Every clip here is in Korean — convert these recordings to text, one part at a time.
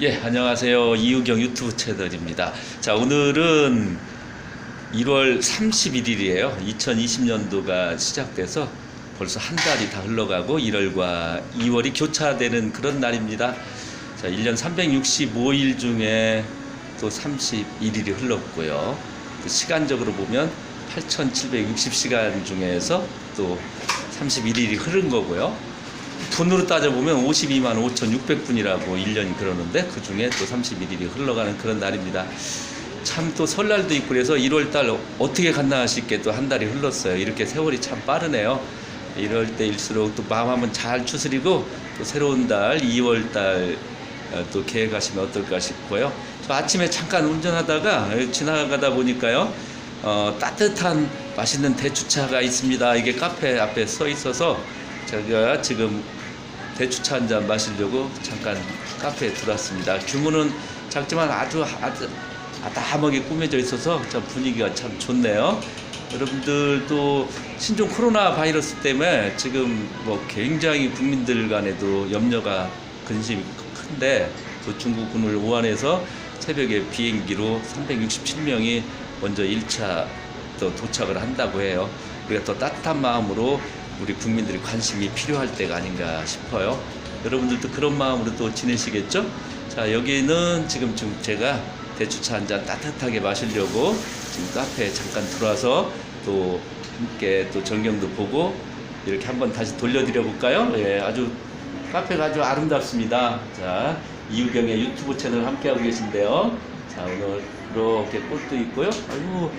예, 안녕하세요. 이우경 유튜브 채널입니다. 자, 오늘은 1월 31일이에요. 2020년도가 시작돼서 벌써 한 달이 다 흘러가고 1월과 2월이 교차되는 그런 날입니다. 자, 1년 365일 중에 또 31일이 흘렀고요. 그 시간적으로 보면 8,760시간 중에서 또 31일이 흐른 거고요. 분으로 따져보면 52만 5,600분이라고 1년이 그러는데 그 중에 또 31일이 흘러가는 그런 날입니다. 참 또 설날도 있고 그래서 1월 달 어떻게 갔나 싶게 또 한 달이 흘렀어요. 이렇게 세월이 참 빠르네요. 이럴 때일수록 또 마음 한번 잘 추스리고 또 새로운 달 2월 달 또 계획하시면 어떨까 싶고요. 저 아침에 잠깐 운전하다가 지나가다 보니까요. 어, 따뜻한 맛있는 대추차가 있습니다. 이게 카페 앞에 서 있어서 제가 지금 대추차 한 잔 마시려고 잠깐 카페에 들어왔습니다. 규모는 작지만 아주 아주 아담하게 꾸며져 있어서 참 분위기가 참 좋네요. 여러분들도 신종 코로나 바이러스 때문에 지금 뭐 굉장히 국민들 간에도 염려가 근심이 큰데 또 중국군을 우한에서 새벽에 비행기로 367명이 먼저 1차 또 도착을 한다고 해요. 우리가 또 따뜻한 마음으로 우리 국민들이 관심이 필요할 때가 아닌가 싶어요. 여러분들도 그런 마음으로 또 지내시겠죠? 자, 여기는 지금 좀 제가 대추차 한 잔 따뜻하게 마시려고 지금 카페에 잠깐 들어와서 또 함께 또 전경도 보고 이렇게 한번 다시 돌려드려 볼까요? 예, 아주 카페가 아주 아름답습니다. 자, 이유경의 유튜브 채널 함께하고 계신데요. 자, 오늘 이렇게 꽃도 있고요. 아이고,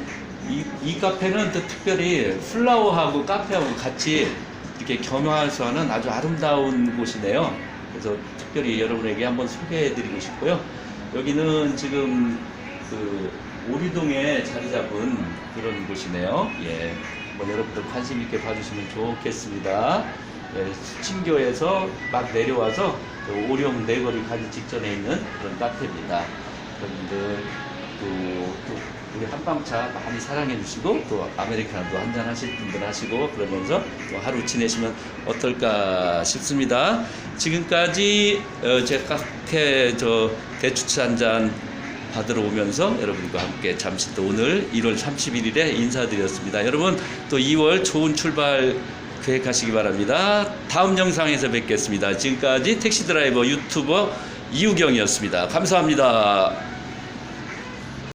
이, 이 카페는 또 특별히 플라워하고 카페하고 같이 이렇게 겸용해서 하는 아주 아름다운 곳이네요. 그래서 특별히 여러분에게 한번 소개해 드리고 싶고요. 여기는 지금 그 오리동에 자리 잡은 그런 곳이네요. 예. 한번 여러분들 관심 있게 봐주시면 좋겠습니다. 예, 수친교에서 막 내려와서 그 오령 내거리 가기 직전에 있는 그런 카페입니다. 여러분들 또, 또 우리 한방차 많이 사랑해 주시고 또 아메리카노도 한잔 하실 분들 하시고 그러면서 또 하루 지내시면 어떨까 싶습니다. 지금까지 어, 제 카페 저 대추차 한잔 받으러 오면서 여러분과 함께 잠시 또 오늘 1월 31일에 인사드렸습니다. 여러분 또 2월 좋은 출발 계획하시기 바랍니다. 다음 영상에서 뵙겠습니다. 지금까지 택시 드라이버 유튜버 이우경이었습니다. 감사합니다.